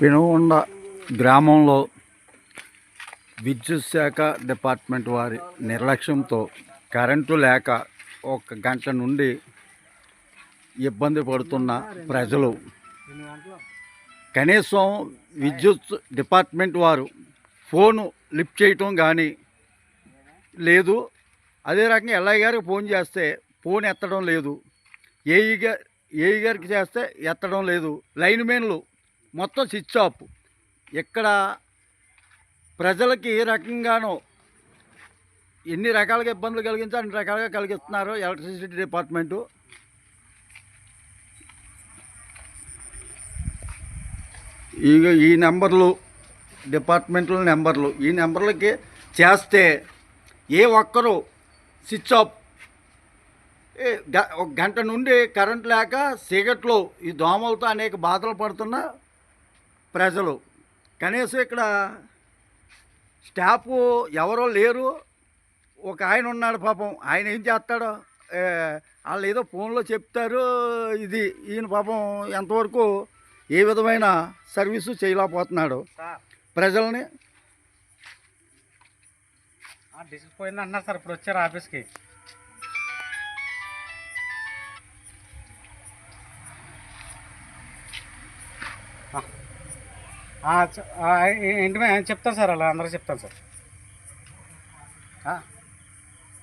పెనుగొండ గ్రామంలో విద్యుత్ శాఖ డిపార్ట్మెంట్ వారి నిర్లక్ష్యంతో కరెంటు లేక ఒక గంట నుండి ఇబ్బంది పడుతున్న ప్రజలు. కనీసం విద్యుత్ డిపార్ట్మెంట్ వారు ఫోను లిఫ్ట్ చేయటం కానీ లేదు. అదే రకంగా ఎల్ఐ గారికి ఫోన్ చేస్తే ఫోన్ ఎత్తడం లేదు. ఏఈ గారు ఏఈ గారికి చేస్తే ఎత్తడం లేదు. లైన్ మెన్లు మొత్తం స్విచ్ ఆఫ్ ఇక్కడ ప్రజలకి ఏ రకంగానో ఎన్ని రకాలుగా ఇబ్బందులు కలిగించో అన్ని రకాలుగా కలిగిస్తున్నారు ఎలక్ట్రిసిటీ డిపార్ట్మెంటు ఈ ఈ నెంబర్లు డిపార్ట్మెంట్ల నెంబర్లు ఈ నెంబర్లకి చేస్తే ఏ ఒక్కరు స్విచ్ ఆఫ్ గ- ఒక గంట నుండి కరెంట్ లేక చీకట్లో ఈ దోమలతో అనేక బాధలు పడుతున్న ప్రజలు. కనీసం ఇక్కడ స్టాఫ్ ఎవరో లేరు. ఒక ఆయన ఉన్నాడు పాపం. ఆయన ఏం చేస్తాడో వాళ్ళు ఏదో ఫోన్లో చెప్తారు. ఇది ఈయన పాపం ఎంతవరకు ఏ విధమైన సర్వీసు చేయలేకపోతున్నాడు. ప్రజల్ని ఆ డిస్క్ పోయింది అన్నారు సార్. ఇప్పుడు వచ్చారు ఆఫీస్కి. ఆ. ఏంటి చెప్తాను సార్ అలా అందరూ చెప్తాను సార్.